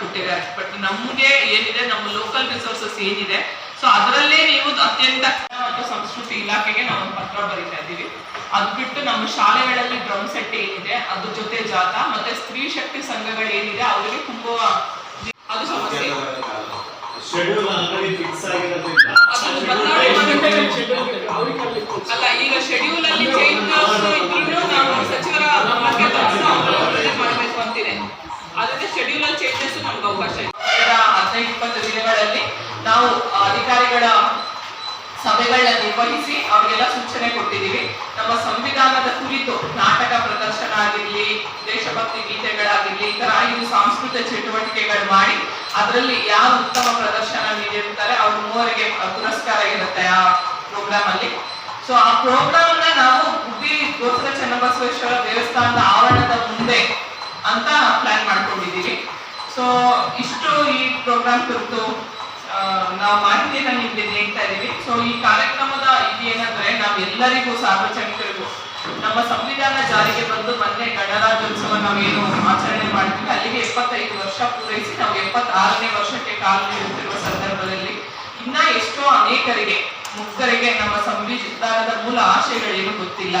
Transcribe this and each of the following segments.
ಕೊಟ್ಟಿದ್ದಾರೆ ಬಟ್ ನಮಗೆ ಏನಿದೆ, ನಮ್ಮ ಲೋಕಲ್ ರಿಸೋರ್ಸಸ್ ಏನಿದೆ ಸೊ ಅದರಲ್ಲೇ ನೀವು ಅತ್ಯಂತ ಮತ್ತು ಸಂಸ್ಕೃತಿ ಇಲಾಖೆಗೆ ನಾವು ಒಂದು ಪತ್ರ ಬರೀತಾ ಇದ್ದೀವಿ. ಅದು ಬಿಟ್ಟು ನಮ್ಮ ಶಾಲೆಗಳಲ್ಲಿ ಡ್ರಮ್ ಸೆಟ್ ಏನಿದೆ, ಅದ್ರ ಜೊತೆ ಜಾಥಾ, ಮತ್ತೆ ಸ್ತ್ರೀ ಶಕ್ತಿ ಸಂಘಗಳು ಏನಿದೆ ಅವಕಾಶ ಹದಿನೈದು, ಇಪ್ಪತ್ತು ದಿನಗಳಲ್ಲಿ ನಾವು ಅಧಿಕಾರಿಗಳ ಸಭೆಗಳನ್ನ ನಿರ್ವಹಿಸಿ ಅವರಿಗೆಲ್ಲ ಸೂಚನೆ ಕೊಟ್ಟಿದ್ದೀವಿ. ನಮ್ಮ ಸಂವಿಧಾನದ ಕುರಿತು ನಾಟಕ ಪ್ರದರ್ಶನ ಆಗಿರ್ಲಿ, ದೇಶಭಕ್ತಿ ಗೀತೆಗಳಾಗಿರ್ಲಿ, ಈ ತರ ಐದು ಸಾಂಸ್ಕೃತಿಕ ಚಟುವಟಿಕೆಗಳು ಮಾಡಿ ಅದರಲ್ಲಿ ಯಾರು ಉತ್ತಮ ಪ್ರದರ್ಶನ ನೀಡಿರ್ತಾರೆ ಅವ್ರ ಮೂವರಿಗೆ ಪುರಸ್ಕಾರ ಇರುತ್ತೆ ಆ ಪ್ರೋಗ್ರಾಮ್ ಅಲ್ಲಿ. ಸೊ ಆ ಪ್ರೋಗ್ರಾಮ್ ನಾವು ಗುಬ್ಬಿ ಗೋತ್ರ ಚನ್ನಬಸವೇಶ್ವರ ದೇವಸ್ಥಾನದ ಪ್ರೋಗ್ರಾಮ್ ಕುರಿತು ನಾವು ಮಾಹಿತಿಯನ್ನು ನಿಮ್ಗೆ ನೀಡ್ತಾ ಇದ್ದೀವಿ ಸೊ ಈ ಕಾರ್ಯಕ್ರಮದ ಇದು ಏನಂದ್ರೆ ನಾವೆಲ್ಲರಿಗೂ ಸಾರ್ವಜನಿಕರಿಗೂ, ನಮ್ಮ ಸಂವಿಧಾನ ಜಾರಿಗೆ ಬಂದು ಮೊನ್ನೆ ಗಣರಾಜ್ಯೋತ್ಸವ ನಾವೇನು ಆಚರಣೆ ಮಾಡ್ತೀವಿ. ಅಲ್ಲಿಗೆ ಎಪ್ಪತ್ತೈದು ವರ್ಷ ಪೂರೈಸಿ, ನಾವು ಎಪ್ಪತ್ತಾರನೇ ವರ್ಷಕ್ಕೆ ಕಾಲು ನೀಡುತ್ತಿರುವ ಸಂದರ್ಭದಲ್ಲಿ ಇನ್ನ ಎಷ್ಟೋ ಅನೇಕರಿಗೆ, ಮುಕ್ತರಿಗೆ ನಮ್ಮ ಸಂವಿಧಾನದ ಮೂಲ ಆಶಯಗಳೇನು ಗೊತ್ತಿಲ್ಲ.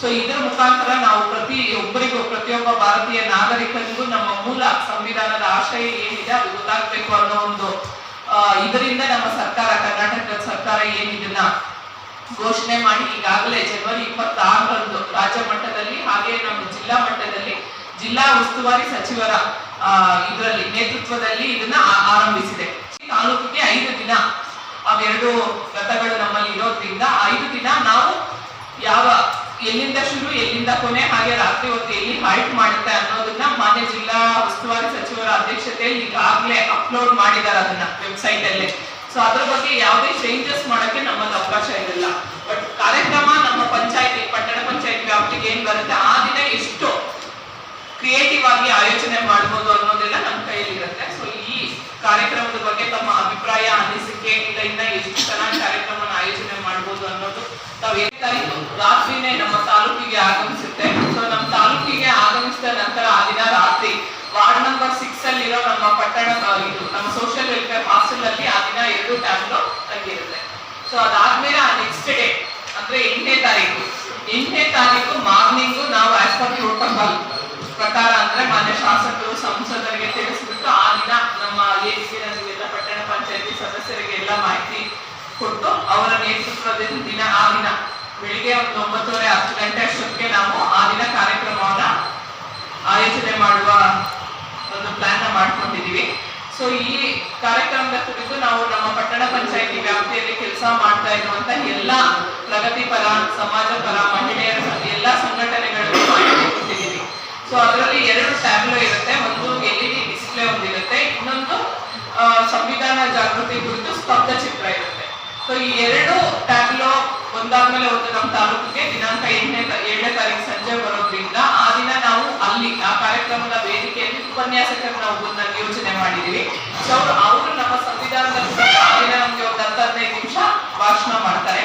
ಸೊ ಇದರ ಮುಖಾಂತರ ನಾವು ಪ್ರತಿ ಒಬ್ಬರಿಗೂ, ಪ್ರತಿಯೊಬ್ಬ ಭಾರತೀಯ ನಾಗರಿಕರಿಗೂ ನಮ್ಮ ಮೂಲ ಸಂವಿಧಾನದ ಆಶಯ ಏನಿದೆ, ಅದು ಗೊತ್ತಾಗ್ಬೇಕು ಅನ್ನೋ ಒಂದು ಇದರಿಂದ ನಮ್ಮ ಸರ್ಕಾರ, ಕರ್ನಾಟಕದ ಸರ್ಕಾರ ಏನಿದನ್ನ ಘೋಷಣೆ ಮಾಡಿ ಈಗಾಗಲೇ ಜನವರಿ ಇಪ್ಪತ್ತಾರರಂದು ರಾಜ್ಯ ಮಟ್ಟದಲ್ಲಿ ಹಾಗೆ ನಮ್ಮ ಜಿಲ್ಲಾ ಮಟ್ಟದಲ್ಲಿ ಜಿಲ್ಲಾ ಉಸ್ತುವಾರಿ ಸಚಿವರ ಇದರಲ್ಲಿ ನೇತೃತ್ವದಲ್ಲಿ ಇದನ್ನ ಆರಂಭಿಸಿದೆ. ತಾಲೂಕಿಗೆ ಐದು ದಿನ ಅವೆರಡು ಗತಗಳು ನಮ್ಮಲ್ಲಿ ಇರೋದ್ರಿಂದ ಐದು ದಿನ ನಾವು ಯಾವ, ಎಲ್ಲಿಂದ ಶುರು, ಎಲ್ಲಿಂದ ಕೊನೆ, ಹಾಗೆ ರಾತ್ರಿ ಹೊತ್ತು ಎಲ್ಲಿ ಹಾಲ್ಟ್ ಮಾಡುತ್ತೆ ಅನ್ನೋದನ್ನ ಮಾನ್ಯ ಜಿಲ್ಲಾ ಅಧ್ಯಕ್ಷತೆಯಲ್ಲಿ ಈಗಾಗಲೇ ಅಪ್ಲೋಡ್ ಮಾಡಿದ್ದಾರೆ ಅದನ್ನ ವೆಬ್ಸೈಟ್ ಅಲ್ಲಿ. ಸೊ ಅದ್ರ ಬಗ್ಗೆ ಯಾವುದೇ ಚೇಂಜಸ್ ಮಾಡಕ್ಕೆ ನಮ್ಮಲ್ಲಿ ಅವಕಾಶ ಇರಲ್ಲ ಬಟ್ ಕಾರ್ಯಕ್ರಮ ನಮ್ಮ ಪಂಚಾಯತಿ, ಪಟ್ಟಣ ಪಂಚಾಯತ್ ವ್ಯಾಪ್ತಿಗೆ ಏನ್ ಬರುತ್ತೆ? ಆ ದಿನ ಎಷ್ಟು ಕ್ರಿಯೇಟಿವ್ ಆಗಿ ಆಯೋಜನೆ ಮಾಡ್ಬೋದು ಅನ್ನೋದೆಲ್ಲ ನಮ್ಮ ಕೈಯಲ್ಲಿ ಇರುತ್ತೆ. ಸೊ ಈ ಕಾರ್ಯಕ್ರಮದ ಬಗ್ಗೆ ತಮ್ಮ ಅಭಿಪ್ರಾಯ, ಅನಿಸಿಕೆ ಇದರಿಂದ ಎಷ್ಟು ಚೆನ್ನಾಗಿ ಕಾರ್ಯಕ್ರಮನ ಆಯೋಜನೆ ಮಾಡ್ಬೋದು ಅನ್ನೋದು ತಾವು ಏನ್ ತಾರೀಕು ರಾತ್ರಿನೇ ನಮ್ಮ ತಾಲೂಕಿಗೆ ಆಗಮಿಸುತ್ತೆ. ಸೊ ನಮ್ಮ ತಾಲೂಕಿಗೆ ಆಗಮಿಸಿದ ನಂತರ ಆ ದಿನ ರಾತ್ರಿ ವಾರ್ಡ್ ಅಲ್ಲಿರೋ ನಮ್ಮ ಪಟ್ಟಣ ಇದು ನಮ್ಮ ಸೋಷಿಯಲ್ ವೆಲ್ಫೇರ್ ಹಾಸ್ಟೆಲ್ ಅಲ್ಲಿ ಆ ದಿನ ಎರಡು ಟ್ಯಾಬ್ಲು ತಂಗಿರುತ್ತೆ ಸೊ ಅದಾದ್ಮೇಲೆ ಆ ನೆಕ್ಸ್ಟ್ ಡೇ ಅಂದ್ರೆ ಎಂಟನೇ ತಾರೀಕು ಎಂಟನೇ ತಾರೀಕು ಮಾರ್ನಿಂಗ್ ನಾವು ಆಸ್ ಪರ್ ಪ್ರೋಟೋಕಾಲ್ ಪ್ರಕಾರ ಅಂದ್ರೆ ಮಾನ್ಯ ಶಾಸಕರು, ಸಂಸದರಿಗೆ ತಿಳಿಸ್ಬಿಟ್ಟು ಆ ದಿನ ನಮ್ಮ ಏರಿಕೆ ನೀವೆಲ್ಲ ಪಟ್ಟಣ ಪಂಚಾಯತಿ ಸದಸ್ಯರಿಗೆ ಎಲ್ಲ ಮಾಹಿತಿ ಕೊಟ್ಟು ಅವರ ನೇತೃತ್ವದ ದಿನ, ಆ ದಿನ ಬೆಳಿಗ್ಗೆ ಒಂದು ಒಂಬತ್ತುವರೆ ಹತ್ತು ಗಂಟೆ ನಾವು ಆ ದಿನ ಕಾರ್ಯಕ್ರಮವನ್ನ ಆಯೋಜನೆ ಮಾಡುವ ಒಂದು ಪ್ಲಾನ್ ಮಾಡ್ಕೊಂಡಿದೀವಿ ಸೊ ಈ ಕಾರ್ಯಕ್ರಮದ ಕುರಿತು ನಾವು ನಮ್ಮ ಪಟ್ಟಣ ಪಂಚಾಯಿತಿ ವ್ಯಾಪ್ತಿಯಲ್ಲಿ ಕೆಲಸ ಮಾಡ್ತಾ ಇರುವಂತ ಎಲ್ಲಾ ಪ್ರಗತಿಪರ ಸಮಾಜ ಪರ, ಮಹಿಳೆಯರ ಎಲ್ಲಾ ಸಂಘಟನೆಗಳಿಗೆ ಮಾಹಿತಿ ಕೊಟ್ಟಿದ್ದೀವಿ ಸೊ ಅದರಲ್ಲಿ ಎರಡು ಟ್ಯಾಬ್ಲೋ ಇರುತ್ತೆ. ಒಂದು ಎಲ್ ಇ ಡಿ ಡಿಸ್ಪ್ಲೇ ಒಂದಿರುತ್ತೆ ಇನ್ನೊಂದು ಸಂವಿಧಾನ ಜಾಗೃತಿ ಕುರಿತು ಸ್ತಬ್ಧ ಚಿತ್ರ ಇರುತ್ತೆ. ಸೊ ಈ ಎರಡು ಟ್ಯಾಬ್ಲೋ ಒಂದಾದ್ಮೇಲೆ ಒಂದು ನಮ್ಮ ತಾಲೂಕಿಗೆ ದಿನಾಂಕ ಎಂಟನೇ ಏಳನೇ ತಾರೀಕು ಸಂಜೆ ಬರೋದ್ರಿಂದ ಅಲ್ಲಿ ಆ ಕಾರ್ಯಕ್ರಮದ ವೇದಿಕೆಯಲ್ಲಿ ಉಪನ್ಯಾಸಕರನ್ನ ಒಬ್ಬರನ್ನ ಯೋಚನೆ ಮಾಡಿದೀವಿ ಸೊ ಅವರು ಅವರು ನಮ್ಮ ಸಂವಿಧಾನದ ನಮಗೆ ಒಂದು ಹತ್ತದೈದು ನಿಮಿಷ ಭಾಷಣ ಮಾಡ್ತಾರೆ.